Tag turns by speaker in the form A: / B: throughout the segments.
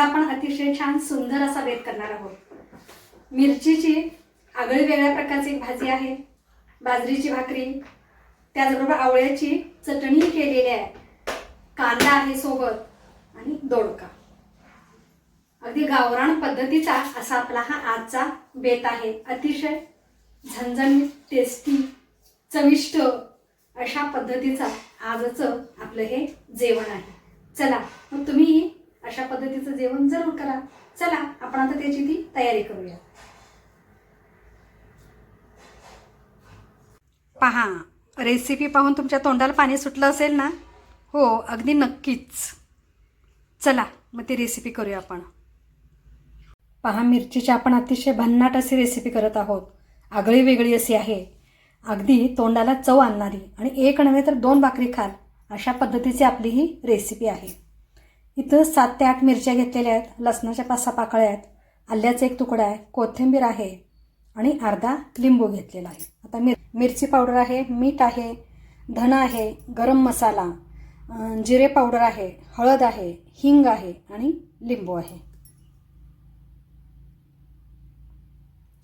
A: आपण अतिशय छान सुंदर असा बेत करणार आहोत. मिरचीची आगळी वेगळ्या प्रकारची एक भाजी आहे. बाजरीची भाकरी त्याचबरोबर आवळ्याची चटणी केलेली आहे. कांदा आहे सोबत आणि दोडका. अगदी गावरान पद्धतीचा असा आपला हा आजचा बेत आहे. अतिशय झणझणीत टेस्टी चविष्ट अशा पद्धतीचा आजचं आपलं हे जेवण आहे. चला मग तुम्ही अशा पद्धतीचं जेवण जरूर करा. चला आपण आता त्याची ती तयारी करूया. पहा रेसिपी पाहून तुमच्या तोंडाला पाणी सुटलं असेल ना? हो अगदी नक्कीच. चला मग ती रेसिपी करूया आपण. पहा मिरचीची आपण अतिशय भन्नाट अशी रेसिपी करत आहोत. आगळी वेगळी अशी आहे. अगदी तोंडाला चव आणणारी आणि एक नव्हे तर दोन भाकरी खाल अशा पद्धतीची आपली ही रेसिपी आहे. इथं सात ते आठ मिरच्या घेतलेल्या आहेत लसणाच्या पाच सहा पाकळ्या आहेत आल्याचा एक तुकडा आहे कोथिंबीर आहे आणि अर्धा लिंबू घेतलेला आहे. आता मिर मिरची पावडर आहे मीठ आहे धन आहे गरम मसाला जिरे पावडर आहे हळद आहे हिंग आहे आणि लिंबू आहे.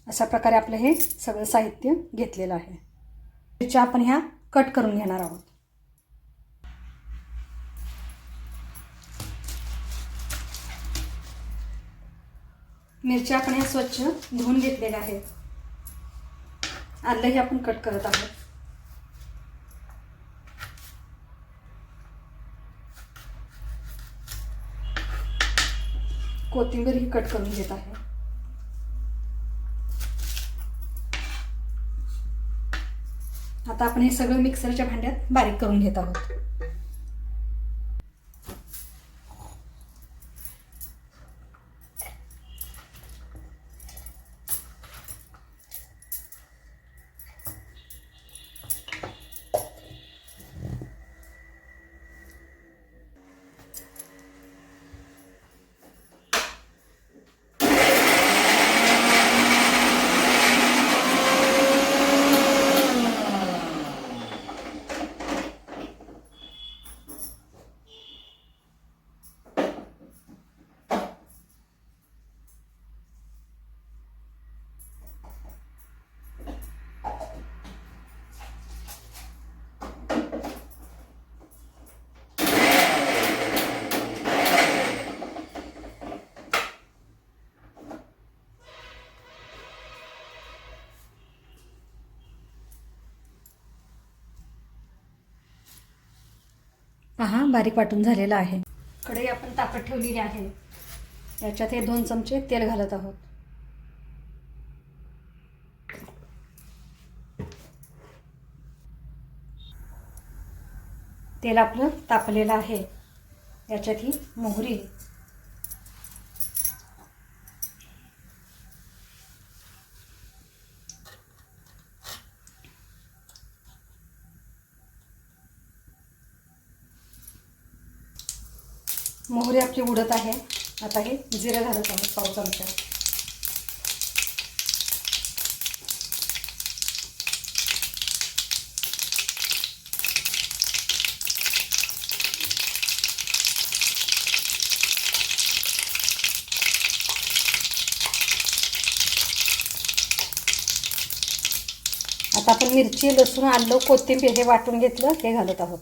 A: अशा प्रकारे आपलं हे सगळं साहित्य घेतलेलं आहे. मिरच्या आपण ह्या कट करून घेणार आहोत. मिरच्या आपण ह्या स्वच्छ धुवून घेतलेल्या आहेत. आलंही आपण कट करत आहोत. कोथिंबीर ही कट करून घेत आहे. आता आपण हे सगळं मिक्सरच्या भांड्यात बारीक करून घेत आहोत. पहा बारीक वाटून झालेला आहे. कढई आपण तापत ठेवलेली आहे. याच्यात हे दोन चमचे तेल घालत आहोत. तेल आपलं तापलेलं आहे. याच्यात ही मोहरी मोहरी आपली उडत आहे. आता हे जिरं घालत आहे पाव चमचा. आता आपण मिरची लसूण आलं कोथिंबीर हे वाटून घेतलं हे घालत आहोत.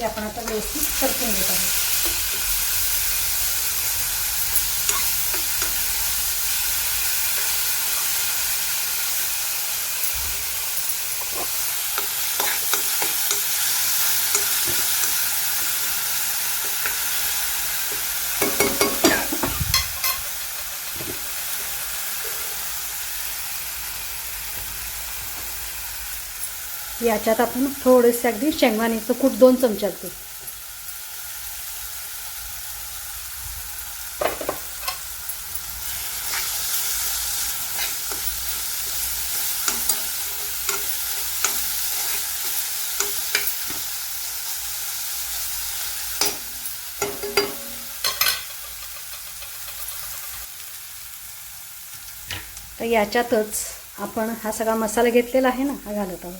A: हे आपण आता व्यवस्थित परतून घेत आहोत. याच्यात आपण थोडेसे अगदी शेंगदाण्याचं कूट दोन चमचे अगदी तर याच्यातच आपण हा सगळा मसाला घेतलेला आहे ना हा घालत आहोत.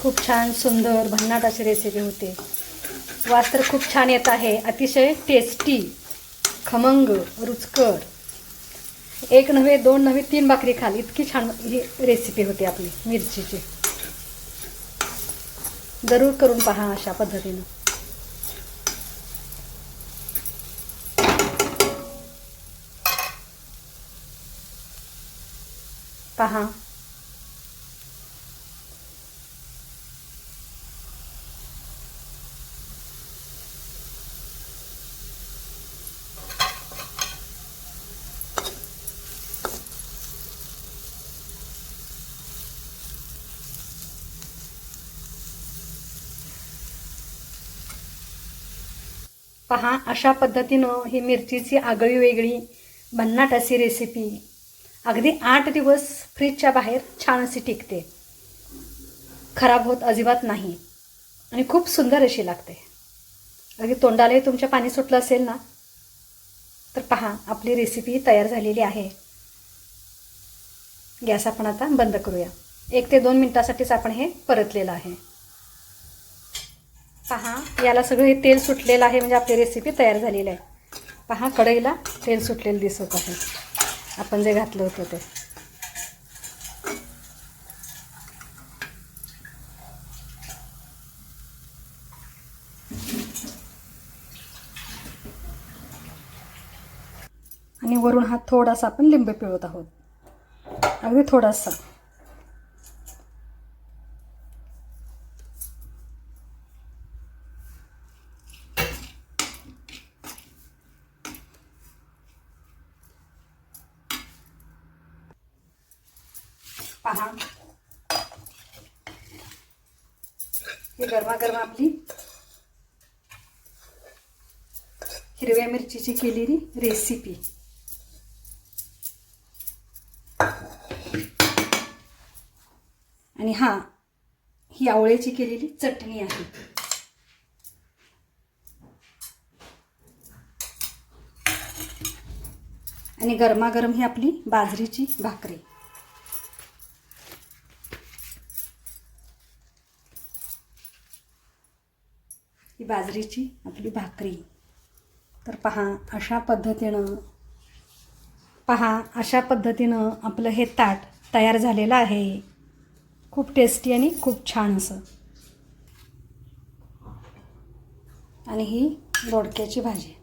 A: खूप छान सुंदर भन्नाट अशी रेसिपी होते. वास तर खूप छान येत आहे. अतिशय टेस्टी खमंग रुचकर. एक नव्हे दोन नव्हे तीन भाकरी खाल. इतकी छान ही रेसिपी होती आपली मिरचीची. जरूर करून पहा अशा पद्धतीनं. पहा. पहा अशा पद्धतीनं ही मिरचीची आगळी वेगळी भन्नाट अशी रेसिपी अगदी आठ दिवस फ्रीजच्या बाहेर छान अशी टिकते. खराब होत अजिबात नाही. आणि खूप सुंदर अशी लागते. अगदी तोंडालाही तुमच्या पाणी सुटलं असेल ना? तर पहा आपली रेसिपी तयार झालेली आहे. गॅस आपण आता बंद करूया. एक ते दोन मिनटासाठीच आपण हे परतलेलं आहे. पहा. याला सगळं हे तेल सुटलेलं आहे म्हणजे आपली रेसिपी तयार झालेली आहे. पहा कढईला तेल सुटलेलं दिसत आहे. आपण जे घातलं होतं ते. आणि वरून हा थोडासा आपण लिंब पिळत आहोत. अगदी थोडासा. पहा. ही गरमागरम आपली हिरव्या मिरचीची केलेली रेसिपी आणि हा ही आवळ्याची केलेली चटणी आहे. आणि गरमागरम ही आपली बाजरीची भाकरी. ही बाजरीची आपली भाकरी. तर पहा अशा पद्धतीनं पहा अशा पद्धतीनं आपलं हे ताट तयार झालेलं आहे. खूप टेस्टी आणि खूप छान असं. आणि ही दोडक्याची भाजी.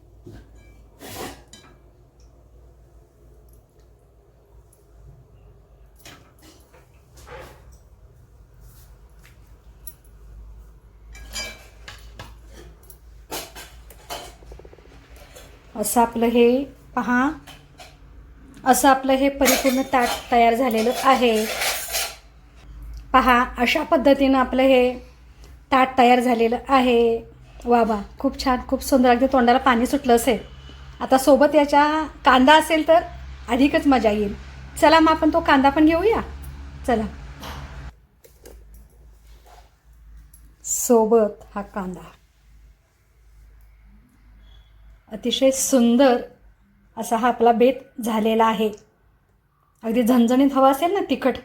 A: असं आपलं हे पहा. असं आपलं हे परिपूर्ण ताट तयार झालेलं आहे. पहा अशा पद्धतीनं आपलं हे ताट तयार झालेलं आहे. वा वा खूप छान खूप सुंदर. अगदी तोंडाला पाणी सुटलं असेल. आता सोबत याच्या कांदा असेल तर अधिकच मजा येईल. चला मग आपण तो कांदा पण घेऊया. चला. सोबत हा कांदा. अतिशय सुंदर असा हा आपला बेत झालेला आहे. अगदी झणझणीत हवा असेल ना तिखट.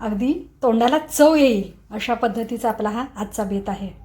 A: अगदी तोंडाला चव येईल अशा पद्धतीचा आपला हा आजचा बेत आहे.